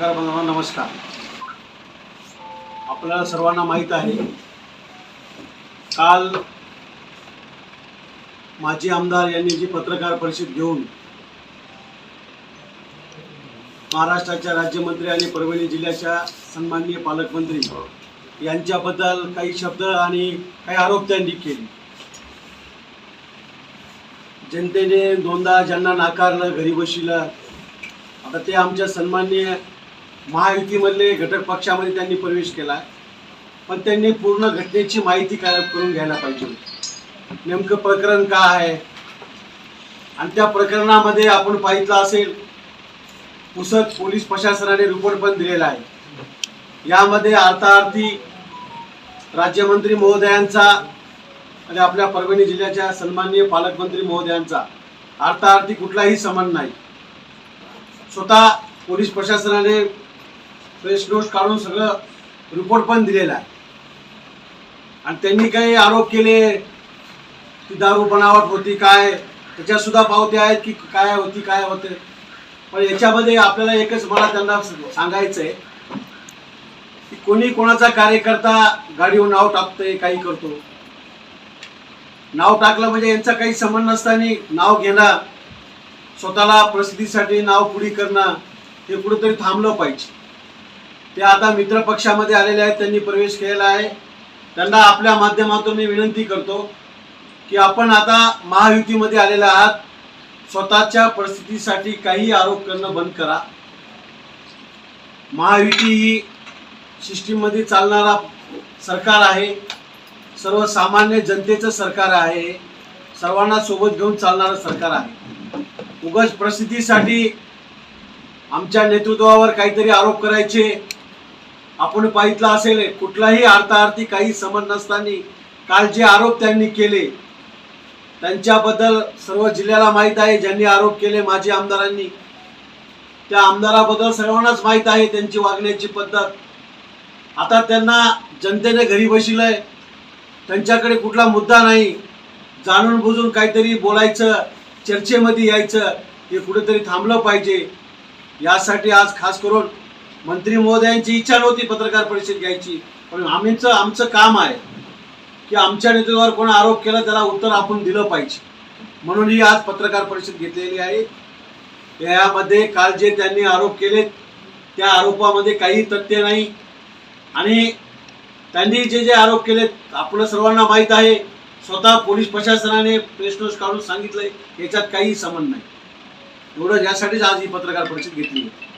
नमस्कार नमस्कार. आपल्याला सर्वांना माहीत आहे काल माजी आमदार यांनी जी पत्रकार परिषद घेऊन महाराष्ट्राच्या राज्यमंत्री आणि परभणी जिल्ह्याच्या सन्माननीय पालकमंत्री यांच्याबद्दल काही शब्द आणि काही आरोप त्यांनी केले. जनतेने दोनदा ज्यांना नाकारलं घरी बशिलं आता ते आमच्या सन्माननीय महायुतीमधले घटक पक्षामध्ये त्यांनी प्रवेश केला. पण त्यांनी पूर्ण घटनेची माहिती काय करून घ्यायला पाहिजे नेमकं प्रकरण काय आहे? आणि त्या प्रकरणामध्ये आपण पाहितलं असेल पुसद पोलीस प्रशासनाने रिपोर्ट पण दिलेला आहे. यामध्ये अर्थार्थी राज्यमंत्री महोदयांचा आणि आपल्या परभणी जिल्ह्याच्या सन्माननीय पालकमंत्री महोदयांचा अर्थार्थी कुठलाही संबंध नाही. स्वतः पोलीस प्रशासनाने फ्रेश नोट काढून सगळं रिपोर्ट पण दिलेला आहे. आणि त्यांनी काही आरोप केले की दारू बनावट होती काय त्याच्या सुद्धा पावती आहेत की काय होती काय होते. पण याच्यामध्ये आपल्याला एकच मला त्यांना सांगायचं आहे की कोणी कोणाचा कार्यकर्ता गाडीवर नाव टाकतंय काही करतो. नाव टाकलं म्हणजे यांचा काही संबंध नसताना नाव घेणं स्वतःला प्रसिद्धीसाठी नाव पुढी करणं हे कुठेतरी थांबलं पाहिजे. ते आता मित्र पक्षामध्ये आलेले आहेत त्यांनी प्रवेश केलेला आहे. त्यांना आपल्या माध्यमातून मी विनंती करतो की आपण आता महायुतीमध्ये आलेला आहात. स्वतःच्या परिस्थितीसाठी काही आरोप करणं बंद करा. महायुती ही सिस्टीममध्ये चालणारा सरकार आहे. सर्वसामान्य जनतेचं सरकार आहे. सर्वांना सोबत घेऊन चालणारं सरकार आहे. उगाच प्रसिद्धीसाठी आमच्या नेतृत्वावर काहीतरी आरोप करायचे. आपण पाहितलं असेल कुठलाही अर्थार्थी काही समज नसताना काल जे आरोप त्यांनी केले त्यांच्याबद्दल सर्व जिल्ह्याला माहीत आहे ज्यांनी आरोप केले माजी आमदारांनी. त्या आमदाराबद्दल सर्वांनाच माहीत आहे त्यांची वागण्याची पद्धत. आता त्यांना जनतेने घरी बसिलंय त्यांच्याकडे कुठला मुद्दा नाही. जाणून बुजून काहीतरी बोलायचं चर्चेमध्ये यायचं हे कुठेतरी थांबलं पाहिजे. यासाठी आज खास करून मंत्री महोदयांची इच्छा नव्हती पत्रकार परिषद घ्यायची. पण आम्हीच आमचं काम आहे की आमच्या नेतृत्वावर कोण आरोप केला त्याला उत्तर आपण दिलं पाहिजे. म्हणून ही आज पत्रकार परिषद घेतलेली आहे. यामध्ये काल जे त्यांनी आरोप केले त्या आरोपामध्ये काही तथ्य नाही. आणि त्यांनी जे जे आरोप केले आपलं सर्वांना माहीत आहे. स्वतः पोलीस प्रशासनाने प्रेस नोट काढून सांगितलंय. याच्यात काही संबंध नाही. एवढं यासाठीच आज ही पत्रकार परिषद घेतली आहे.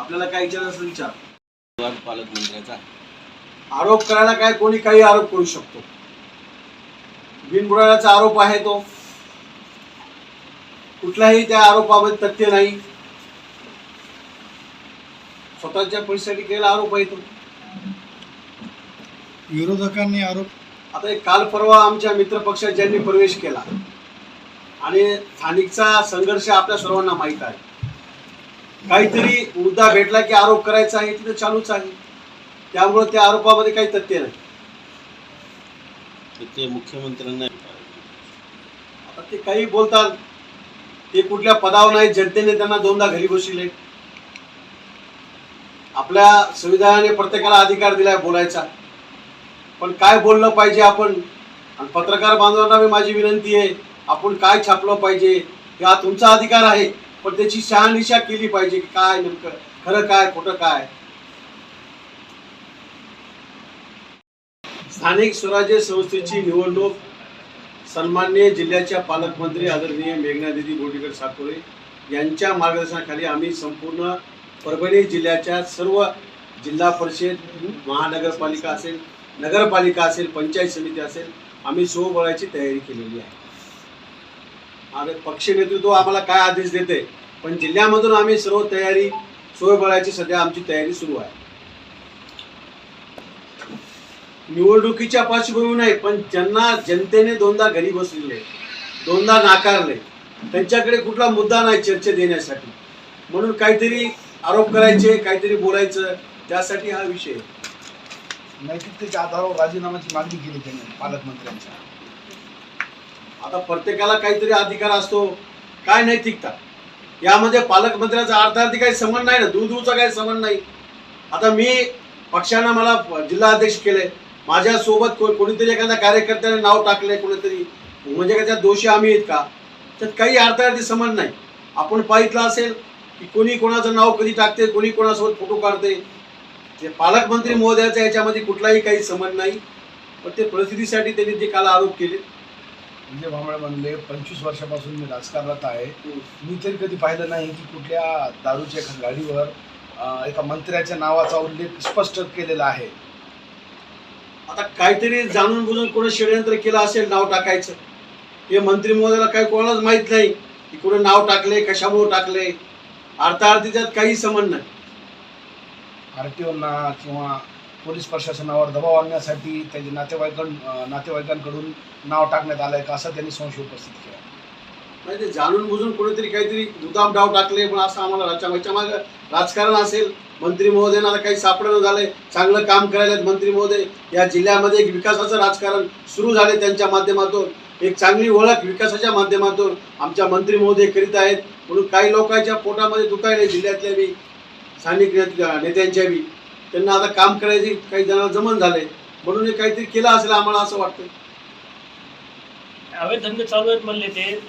आपल्याला काय विचार असेल विचार. पालकमंत्र्याचा आरोप करायला काय कोणी काही आरोप करू शकतो. बिनबुडाण्याचा आरोप आहे तो. कुठलाही त्या आरोपामध्ये तथ्य नाही. स्वतःच्या पैशासाठी केलेला आरोप आहे तो. विरोधकांनी आरोप आता एक काल परवा आमच्या मित्र पक्षात ज्यांनी प्रवेश केला. आणि स्थानिकचा संघर्ष आपल्या सर्वांना माहीत आहे. काहीतरी मुद्दा भेटला की आरोप करायचा आहे तिथं चालूच आहे. त्यामुळे त्या आरोपामध्ये काही तथ्य नाही. ते मुख्यमंत्र्यांना आता ते काही बोलतात ते कुठल्या पदावर नाही जनतेने त्यांना दोनदा घरी बसविले आपल्या संविधानाने प्रत्येकाला अधिकार दिलाय बोलायचा. पण काय बोललं पाहिजे आपण? आणि पत्रकार बांधवांना मी माझी विनंती आहे आपण काय छापलं पाहिजे? हा तुमचा अधिकार आहे. पण त्याची शहानिशा केली पाहिजे की काय नेमकं खरं काय खोटं काय? स्थानिक स्वराज्य संस्थेची निवडणूक सन्माननीय जिल्ह्याच्या पालकमंत्री आदरणीय मेघनादिदी गोडीकर साकोरे यांच्या मार्गदर्शनाखाली आम्ही संपूर्ण परभणी जिल्ह्याच्या सर्व जिल्हा परिषद महानगरपालिका असेल नगरपालिका असेल पंचायत समिती असेल आम्ही स्वबळाची तयारी केलेली आहे. आम्ही पक्ष नेतृत्व आम्हाला काय आदेश देते पण जिल्ह्यामधून आम्ही सर्व तयारी स्वबळाची सध्या आमची तयारी सुरू आहे. निवडणुकीच्या पार्श्वभूमी नाही पण ज्यांना जनतेने दोनदा घरी बसलेले दोनदा नाकारले त्यांच्याकडे कुठला मुद्दा नाही चर्चा देण्यासाठी म्हणून काहीतरी आरोप करायचे काहीतरी बोलायचं त्यासाठी हा विषय नैतिकतेच्या आधारावर राजीनाम्याची मागणी केली त्यांनी पालकमंत्र्यांच्या. आता प्रत्येकाला काहीतरी अधिकार असतो. काय नैतिकता यामध्ये पालकमंत्र्याचा अर्थार्थी काही संबंध नाही ना. दूरदूरचा काही संबंध नाही. आता मी पक्षानं मला जिल्हा अध्यक्ष केले माझ्यासोबत को कोणीतरी एखाद्या कार्यकर्त्याने नाव टाकले कोणीतरी. म्हणजे का त्यात दोषी आम्ही आहेत का? त्यात काही अर्थार्थी संबंध नाही. आपण पाहितलं असेल की कोणी कोणाचं नाव कधी टाकते कोणी कोणासोबत फोटो काढते. ते पालकमंत्री महोदयाचा याच्यामध्ये कुठलाही काही संबंध नाही. पण ते प्रसिद्धीसाठी त्यांनी जे काल आरोप केले. विजय भांबळे म्हणले पंचवीस वर्षापासून मी राजकारणात आहे. मी तरी कधी पाहिलं नाही की कुठल्या दारूच्या एका गाडीवर एका मंत्र्याच्या नावाचा उल्लेख स्पष्ट केलेला आहे. आता काहीतरी जाणून बुजून कोणी षडयंत्र केलं असेल नाव टाकायचं. हे मंत्री महोदयाला काही कोणालाच माहीत नाही की कोणी नाव टाकले कशामुळे टाकले. अर्थार्थी त्यात काही संबंध नाही. आर टी ओना किंवा पोलीस प्रशासनावर दबाव आणण्यासाठी त्याच्या नातेवाईकां नातेवाईकांकडून नाव टाकण्यात आलंय का असं त्यांनी संशय उपस्थित केला. नाही ते जाणून बुजून कोणीतरी काहीतरी दुधाम डाव टाकले पण असं आम्हाला राज्याच्या मागे मागं राजकारण असेल. मंत्री महोदयांना काही सापडणं झालंय. चांगलं काम करायला मंत्री महोदय. या जिल्ह्यामध्ये एक विकासाचं राजकारण सुरू झाले त्यांच्या माध्यमातून. एक चांगली ओळख विकासाच्या माध्यमातून आमच्या मंत्री महोदय करीत आहेत. म्हणून काही लोकांच्या पोटामध्ये दुखायले जिल्ह्यातल्या बी स्थानिक नेत्यांच्या बी. त्यांना आता काम करायची काही जणांना जमन झाले म्हणून हे काहीतरी केलं असेल आम्हाला असं वाटतं अवैध धंदे चालू आहेत म्हणले ते.